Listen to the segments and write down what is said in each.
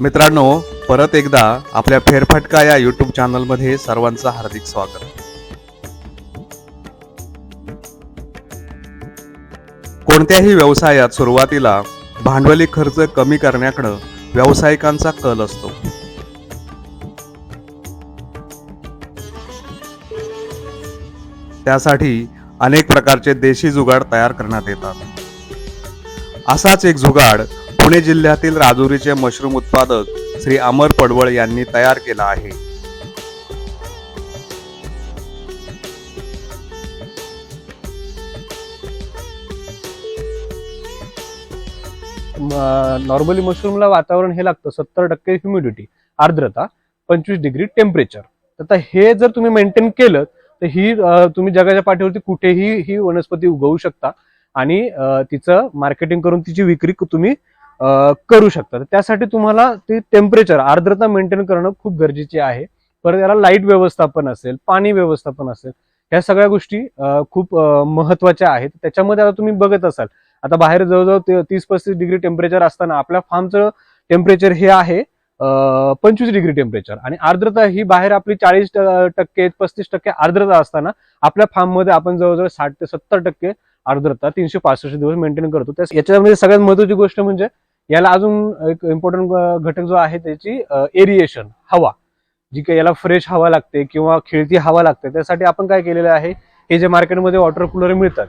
मित्रांनो परत एकदा आपल्या फेरफटका या युट्यूब चॅनलमध्ये सर्वांचं हार्दिक स्वागत. कोणत्याही व्यवसायात सुरुवातीला भांडवली खर्च कमी करण्याकडं व्यावसायिकांचा कल असतो. त्यासाठी अनेक प्रकारचे देशी जुगाड तयार करण्यात येतात. असाच एक जुगाड पुणे जिल्ह्यातील राजुरीचे मशरूम उत्पादक श्री अमर पडवळ यांनी तयार केला आहे. नॉर्मली मशरूमला वातावरण हे लागतं सत्तर टक्के ह्युमिडिटी आर्द्रता पंचवीस डिग्री टेम्परेचर आता हे जर तुम्ही मेंटेन केलं तर ही तुम्ही जगाच्या पाठीवरती कुठेही ही वनस्पती उगवू शकता. आणि तिचं मार्केटिंग करून तिची विक्री तुम्ही करू शकता. त्यासाठी तुम्हाला ती टेम्परेचर आर्द्रता मेंटेन करणं खूप गरजेचे आहे. परत याला लाइट व्यवस्थापन असेल पाणी व्यवस्थापन असेल ह्या सगळ्या गोष्टी खूप महत्त्वाच्या आहेत. त्याच्यामध्ये आता तुम्ही बघत असाल आता बाहेर जवळजवळ तीस पस्तीस डिग्री टेम्परेचर असताना आपल्या फार्मचं टेम्परेचर हे आहे पंचवीस डिग्री टेम्परेचर आणि आर्द्रता ही बाहेर आपली चाळीस टक्के पस्तीस टक्के आर्द्रता असताना आपल्या फार्ममध्ये आपण जवळजवळ साठ ते सत्तर टक्के आर्द्रता तीनशे पासष्ट दिवस मेंटेन करतो. त्या याच्यामध्ये सगळ्यात महत्वाची गोष्ट म्हणजे याला अजून एक इम्पॉर्टंट घटक जो आहे त्याची एरिएशन हवा. जी काही याला फ्रेश हवा लागते किंवा खेळती हवा लागते त्यासाठी आपण काय केलेलं आहे हे जे मार्केटमध्ये वॉटर कूलर मिळतात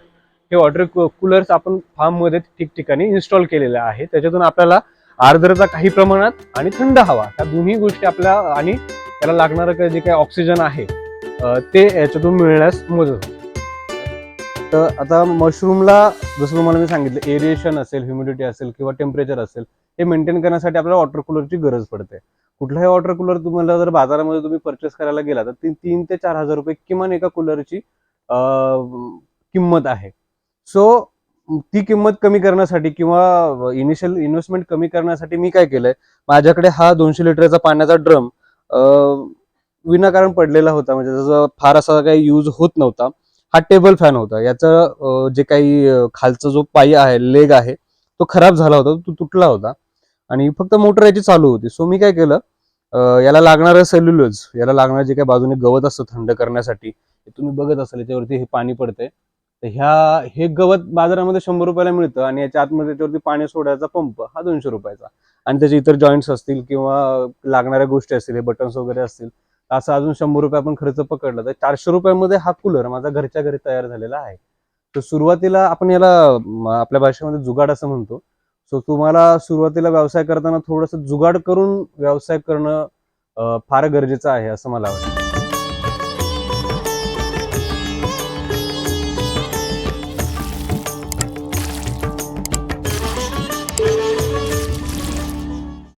हे वॉटर कूलर्स आपण फार्ममध्ये ठिकठिकाणी इन्स्टॉल केलेले आहे. त्याच्यातून आपल्याला आर्द्रता काही प्रमाणात आणि थंड हवा ह्या दोन्ही गोष्टी आपल्या आणि त्याला लागणारं जे काही ऑक्सिजन आहे ते याच्यातून मिळण्यास मदत होते. तर आता मशरूमला जसं तुम्हाला मी सांगितलं एरिएशन असेल ह्युमिडिटी असेल किंवा टेम्परेचर असेल हे मेंटेन करण्यासाठी आपल्याला वॉटर कूलरची गरज पडते. कुठलाही वॉटर कूलर तुम्हाला जर बाजारामध्ये तुम्ही परचेस करायला गेला तर ती तीन ते चार हजार रुपये किमान एका कूलरची किंमत आहे. सो ती किंमत कमी करण्यासाठी किंवा इनिशियल इन्व्हेस्टमेंट कमी करण्यासाठी मी काय केलंय माझ्याकडे हा दोनशे लिटरचा पाण्याचा ड्रम विनाकारण पडलेला होता. म्हणजे त्याचा फार असा काही यूज होत नव्हता. हा टेबल फॅन होता. याचा जे काही खालचा जो पाय आहे लेग आहे तो खराब झाला होता तो तुटला होता. आणि फक्त मोटर याची चालू होती. सो मी काय केलं याला लागणारं सेल्युलोज याला लागणारं जे काही बाजूने गवत असतं थंड करण्यासाठी तुम्ही बघत असाल याच्यावरती हे पाणी पडतंय. तर ह्या हे गवत बाजारामध्ये शंभर रुपयाला मिळतं आणि याच्या आतमध्ये त्याच्यावरती पाणी सोडायचा पंप हा दोनशे रुपयाचा. आणि त्याचे इतर जॉईंट्स असतील किंवा लागणाऱ्या गोष्टी असतील हे बटन्स वगैरे असतील असं अजून शंभर रुपये आपण खर्च पकडला तर चारशे रुपयामध्ये हा कूलर माझा घरच्या घरी तयार झालेला आहे. तर सुरुवातीला आपण याला आपल्या भाषेमध्ये जुगाड असं म्हणतो. सो तुम्हाला सुरुवातीला व्यवसाय करताना थोडंसं जुगाड करून व्यवसाय करणं फार गरजेचं आहे असं मला वाटतं.